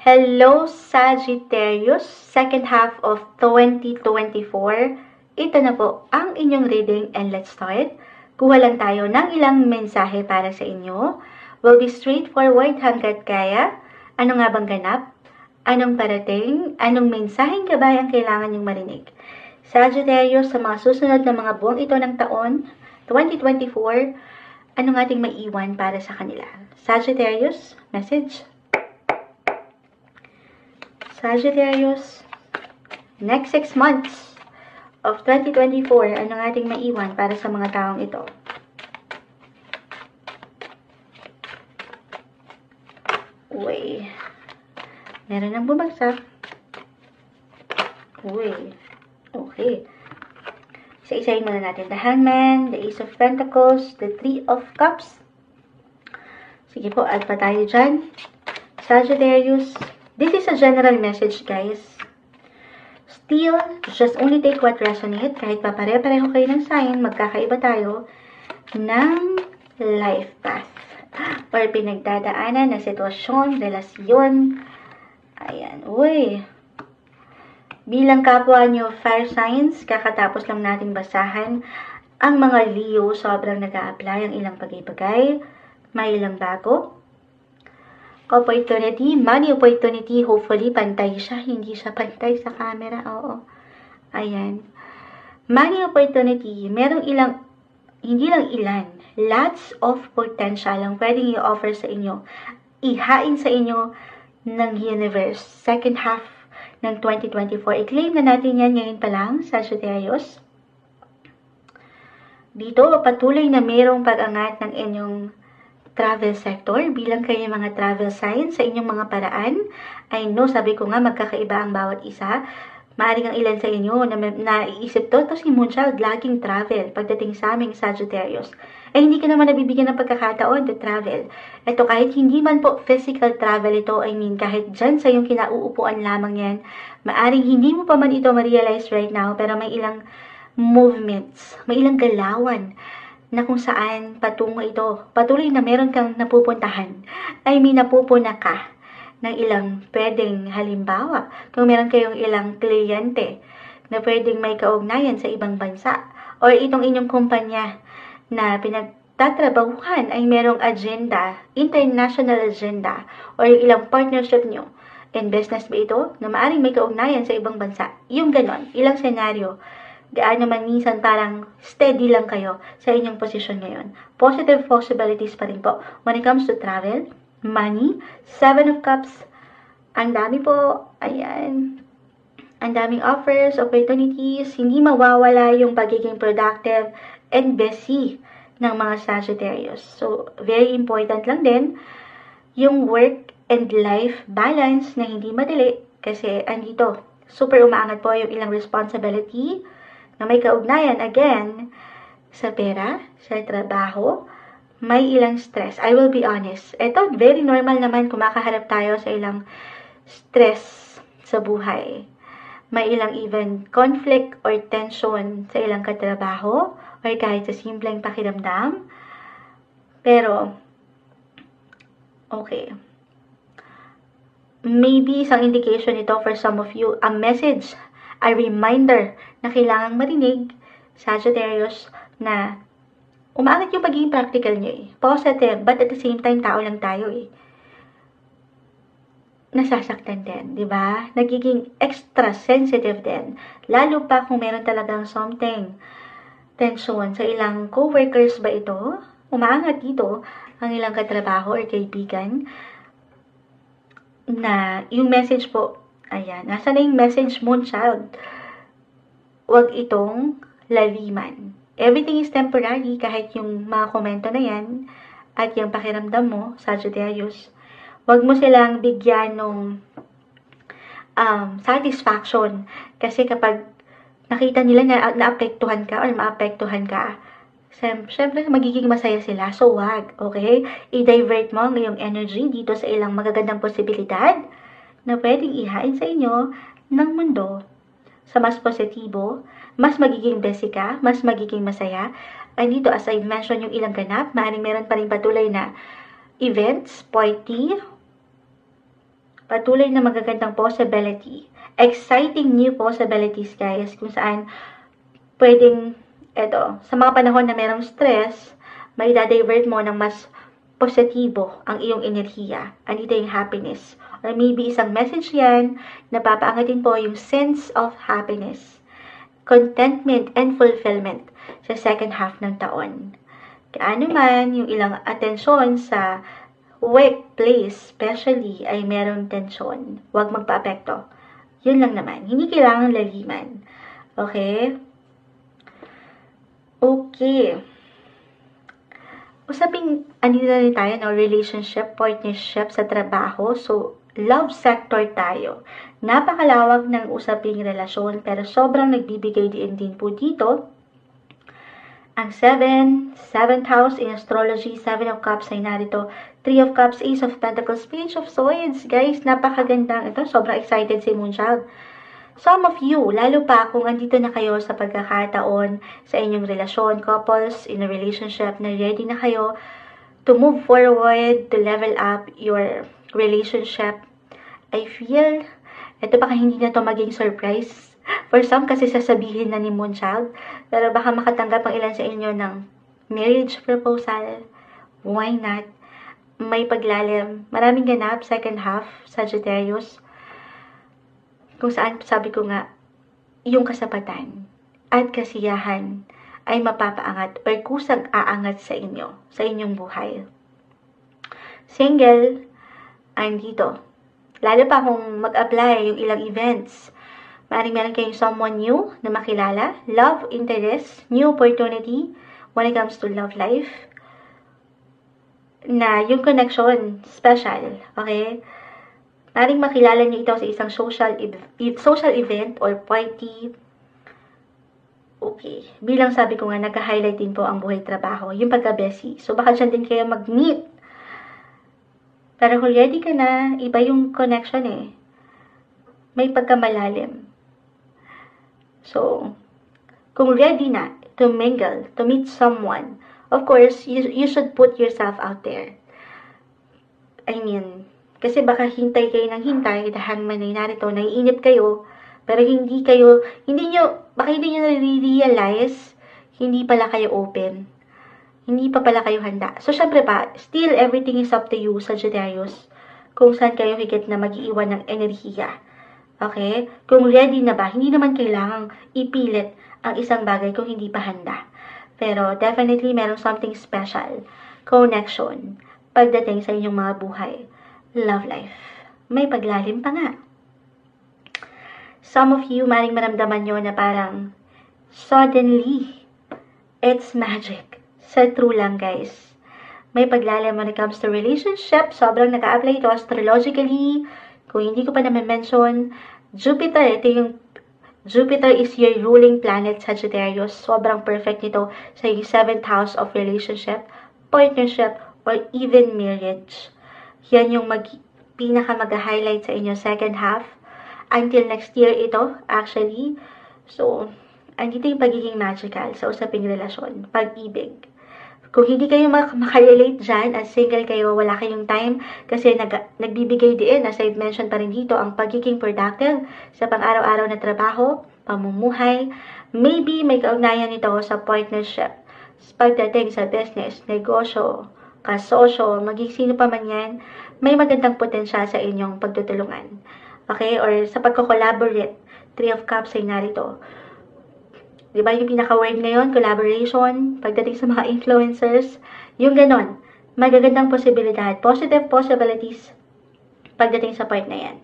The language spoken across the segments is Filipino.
Hello Sagittarius, second half of 2024. Ito na po ang inyong reading and let's start. Kuha lang tayo ng ilang mensahe para sa inyo. Will be straightforward hanggat kaya. Ano nga bang ganap? Anong parating? Anong mensaheng gabay ang kailangan niyong marinig? Sagittarius, sa mga susunod na mga buwang ito ng taon, 2024, anong ating maiwan para sa kanila? Sagittarius, message? Sagittarius, next six months of 2024, anong ating maiwan para sa mga taong ito? Uy. Meron nang bumagsak. Uy. Okay. Isa-isahin muna natin. The Hangman, the Ace of Pentacles, the Three of Cups. Sige po, add pa tayo dyan. Sagittarius. This is a general message, guys. Still, just only take what resonate. Kahit pa pare-pareho kayo ng sign, magkakaiba tayo ng life path or pinagdadaanan na sitwasyon, relasyon. Ayan, uy. Bilang kapwa nyo fire signs, kakatapos lang nating basahan ang mga Leo sobrang nag apply ang ilang pag-ibagay, may ilang bago. Opportunity, money opportunity, hopefully pantay siya, hindi siya pantay sa camera, oo. Ayan. Money opportunity, merong ilang, hindi lang ilan, lots of potential ang pwedeng i-offer sa inyo. Ihain sa inyo ng universe. Second half ng 2024. I-claim na natin yan ngayon pa lang, Sagittarius. Dito, patuloy na mayroong pag-angat ng inyong travel sector bilang kayo mga travel signs sa inyong mga paraan. I know, sabi ko nga, magkakaiba ang bawat isa. Maaring ang ilan sa inyo na naiisip to, to si Moonchild, laging travel pagdating sa aming Sagittarius. Ay hindi ka naman nabibigyan ng pagkakataon to travel. Ito kahit hindi man po physical travel ito, I mean kahit dyan sa yung kinauupuan lamang yan, maaring hindi mo pa man ito ma-realize right now, pero may ilang movements, may ilang galawan na kung saan patungo ito. Patuloy na meron kang napupuntahan. I mean, napupuna ka ng ilang pwedeng halimbawa. Kung meron kayong ilang kliyente na pwedeng may kaugnayan sa ibang bansa or itong inyong kumpanya na pinagtatrabahuhan ay merong agenda, international agenda or yung ilang partnership nyo in business ba ito na maaring may kaugnayan sa ibang bansa. Yung ganon, ilang senaryo gaano man minsan parang steady lang kayo sa inyong posisyon ngayon. Positive possibilities pa rin po. When it comes to travel, money, seven of cups, ang dami po, ayan, ang daming offers, opportunities, hindi mawawala yung pagiging productive and busy ng mga Sagittarius. So, very important lang din yung work and life balance na hindi madali kasi andito, super umaangat po yung ilang responsibility, na may kaugnayan again sa pera, sa trabaho, may ilang stress. I will be honest. Ito, very normal naman kung makaharap tayo sa ilang stress sa buhay. May ilang even conflict or tension sa ilang katrabaho or kahit sa simpleng pakiramdam. Pero, okay. Maybe isang indication ito for some of you, a message a reminder na kailangang marinig, Sagittarius, na umaangat yung pagiging practical nyo eh. Positive, but at the same time, tao lang tayo eh. Nasasaktan din, di ba? Nagiging extra sensitive din. Lalo pa kung meron talagang something tension sa ilang co-workers ba ito? Umaangat dito ang ilang katrabaho or kaibigan na yung message po Ayan. Nasa na yung message mo, child? Huwag itong laliman. Everything is temporary kahit yung mga komento na yan at yung pakiramdam mo, Sagittarius. Huwag mo silang bigyan ng um, satisfaction. Kasi kapag nakita nila na naapektuhan ka or maapektuhan ka, syempre magiging masaya sila. So, wag, okay? I-divert mo ang iyong energy dito sa ilang magagandang posibilidad na pwedeng ihain sa inyo ng mundo sa mas positibo, mas magiging busy ka, mas magiging masaya. Ay dito, as I mentioned yung ilang ganap, maaaring meron pa rin patuloy na events, party, patuloy na magagandang possibility. Exciting new possibilities, guys, kung saan pwedeng, eto, sa mga panahon na merong stress, may divert mo ng mas positibo ang iyong enerhiya. Andito yung happiness. Or maybe isang message yan na papaangatin po yung sense of happiness, contentment, and fulfillment sa second half ng taon. Kaano man yung ilang atensyon sa workplace, especially, ay merong tensyon. Huwag magpa-apekto. Yun lang naman. Hindi kailangan laliman. Okay? Okay. Usaping, andito na rin tayo, no? Relationship, partnership sa trabaho. So, love sector tayo. Napakalawag ng usaping relasyon, pero sobrang nagbibigay din din po dito ang 7, 7th house in astrology, 7 of cups ay narito, 3 of cups, ace of pentacles, page of swords. Guys, napakagandang ito. Sobrang excited si Moonchild. Some of you, lalo pa kung andito na kayo sa pagkakataon sa inyong relasyon, couples, in a relationship, na ready na kayo to move forward, to level up your relationship. I feel, ito baka hindi na to maging surprise For some kasi sasabihin na ni Moonchild, pero baka makatanggap ang ilan sa inyo ng marriage proposal. Why not? May paglalim. Maraming ganap, second half, Sagittarius. Kung saan, sabi ko nga, yung kasapatan at kasiyahan ay mapapaangat or kusang aangat sa inyo, sa inyong buhay. Single, I'm dito. Lalo pa kung mag-apply yung ilang events Maaaring meron kayong someone new na makilala, love, interest, new opportunity when it comes to love life. Na yung connection, special, okay? Maaaring makilala niyo ito sa isang social, e social event or party. Okay. Bilang sabi ko nga, nagka-highlight din po ang buhay trabaho, yung pagka-bessie. So, baka dyan din kayo mag-meet. Pero kung ready ka na, iba yung connection eh. May pagkamalalim. So, kung ready na to mingle, to meet someone, of course, you, you should put yourself out there. I mean, kasi baka hintay kayo ng hintay, dahil man ay narito, naiinip kayo, pero hindi kayo, hindi nyo, baka hindi nyo nare-realize, hindi pala kayo open. Hindi pa pala kayo handa. So, syempre pa, still everything is up to you, Sagittarius, kung saan kayo higit na mag-iiwan ng enerhiya Okay? Kung ready na ba, hindi naman kailangang ipilit ang isang bagay kung hindi pa handa. Pero definitely meron something special. Connection. Pagdating sa inyong mga buhay. Love life. May paglalim pa nga. Some of you, maring maramdaman nyo na parang suddenly, it's magic. Sa true lang, guys. May paglalim when it comes to relationship. Sobrang naka-apply ito astrologically, kung hindi ko pa naman mention, Jupiter, ito yung Jupiter is your ruling planet, Sagittarius. Sobrang perfect nito sa yung 7th house of relationship, partnership, or even marriage. Yan yung mag, pinaka mag-highlight sa inyo second half. Until next year ito, actually. So, andito yung pagiging magical sa usaping relasyon, pag-ibig. Kung hindi kayo mak- makarelate dyan, as single kayo, wala kayong time, kasi nag- nagbibigay din, as I've mentioned pa rin dito, ang pagiging productive sa pang-araw-araw na trabaho, pamumuhay, maybe may kaugnayan nito sa partnership, pagdating sa business, negosyo, kasosyo, maging sino pa man yan, may magandang potensyal sa inyong pagtutulungan. Okay? Or sa pagko-collaborate, Three of Cups ay narito. Di ba yung pinaka-word ngayon, collaboration, pagdating sa mga influencers, yung ganon. Magagandang posibilidad, positive possibilities pagdating sa part na yan.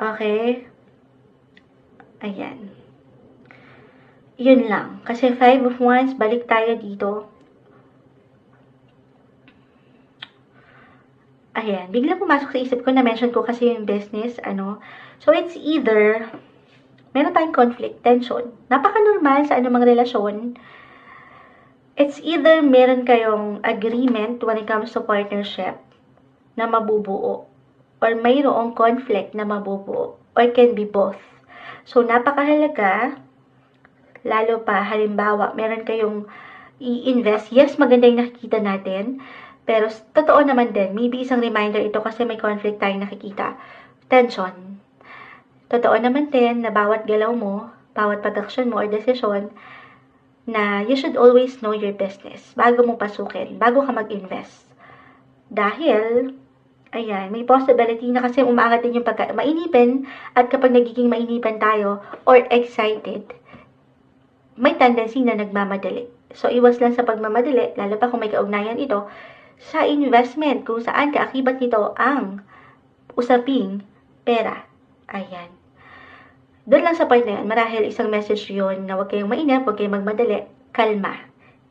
Okay? Ayan. Yun lang. Kasi five of wands, balik tayo dito. Ayan. Biglang pumasok sa isip ko, na-mention ko kasi yung business, ano. So, it's either meron tayong conflict, tension. Napaka-normal sa anumang relasyon. It's either meron kayong agreement when it comes to partnership na mabubuo or mayroong conflict na mabubuo or can be both. So, napakahalaga, lalo pa, halimbawa, meron kayong i-invest. Yes, maganda yung nakikita natin, Pero totoo naman din, maybe isang reminder ito kasi may conflict tayong nakikita. Tension. Totoo naman din na bawat galaw mo, bawat pag-aksyon mo or desisyon, na you should always know your business bago mo pasukin, bago ka mag-invest. Dahil, ayan, may possibility na kasi umaangat din yung pagka mainipin at kapag nagiging mainipan tayo or excited, may tendency na nagmamadali. So, iwas lang sa pagmamadali, lalo pa kung may kaugnayan ito, sa investment kung saan kaakibat nito ang usaping pera. Ayan. Doon lang sa point na yan, marahil isang message yun na huwag kayong mainip, huwag kayong magmadali, kalma.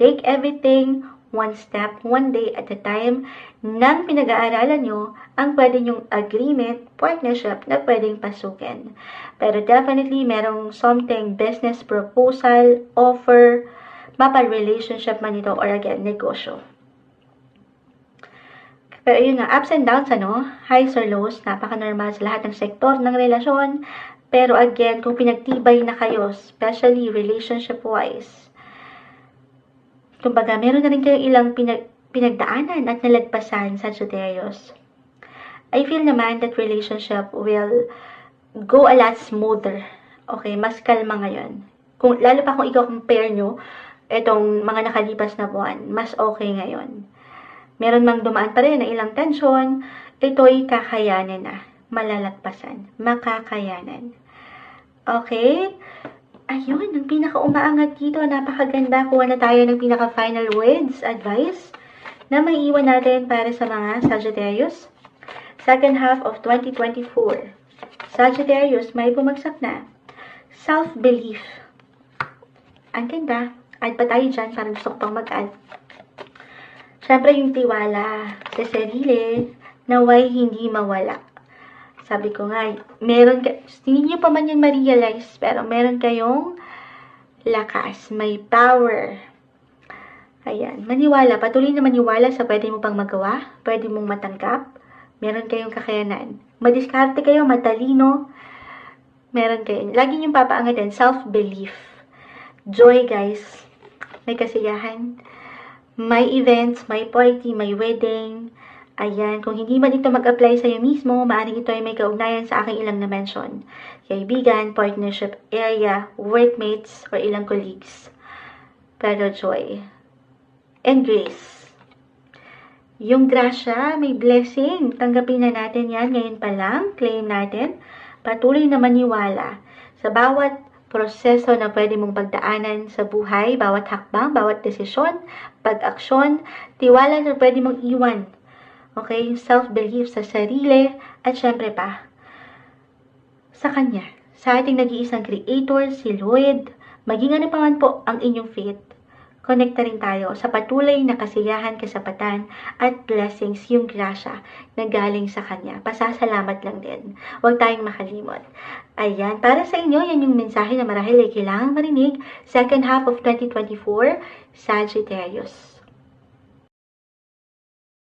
Take everything one step, one day at a time nang pinag-aaralan nyo ang pwede nyong agreement, partnership na pwedeng pasukin. Pero definitely, merong something business proposal, offer, mapal relationship man ito or again, negosyo. Pero yun nga, ups and downs, ano, highs or lows, napaka-normal sa lahat ng sektor ng relasyon. Pero again, kung pinagtibay na kayo, especially relationship-wise, kumbaga, meron na rin kayong ilang pinag pinagdaanan at nalagpasan sa Sagittarius. I feel naman that relationship will go a lot smoother. Okay, mas kalma ngayon. Kung, lalo pa kung ikaw compare nyo, itong mga nakalipas na buwan, mas okay ngayon. Meron mang dumaan pa rin na ilang tensyon, ito'y kakayanin na. Malalagpasan. Makakayanan. Okay? Ayun, ang pinaka-umaangat dito, napakaganda. Kuha na tayo ng pinaka-final words, advice, na may iwan natin para sa mga Sagittarius. Second half of 2024. Sagittarius, may bumagsak na. Self-belief. Ang ganda. Add pa tayo dyan, parang gusto ko pang mag-add. Siyempre, yung tiwala sa sarili, naway hindi mawala. Sabi ko nga, meron ka, hindi nyo pa man yan ma-realize, pero meron kayong lakas, may power. Ayan, maniwala, patuloy na maniwala sa pwede mo pang magawa, pwede mong matanggap, meron kayong kakayanan. Madiskarte kayo, matalino, meron kayo. Lagi niyong papaangatin, self-belief. Joy, guys. May kasiyahan. May events, may party, may wedding. Ayan, kung hindi man ito mag-apply sa'yo mismo, maaaring ito ay may kaugnayan sa aking ilang na-mention. Kaibigan, partnership area, workmates, or ilang colleagues. Pero joy. And grace. Yung grasya, may blessing. Tanggapin na natin yan ngayon pa lang. Claim natin. Patuloy na maniwala sa bawat proseso na pwede mong pagdaanan sa buhay, bawat hakbang, bawat desisyon, pag-aksyon, tiwala na pwede mong iwan. Okay? Self-belief sa sarili, at syempre pa, sa Kanya. Sa ating nag-iisang Creator, si Lord, maging ano pa man po ang inyong faith, Connecta rin tayo sa patuloy na kasiyahan, kasapatan, at blessings yung grasya na galing sa Kanya. Pasasalamat lang din. Huwag tayong makalimot. Ayan, para sa inyo, yan yung mensahe na marahil ay kailangan marinig. Second half of 2024, Sagittarius.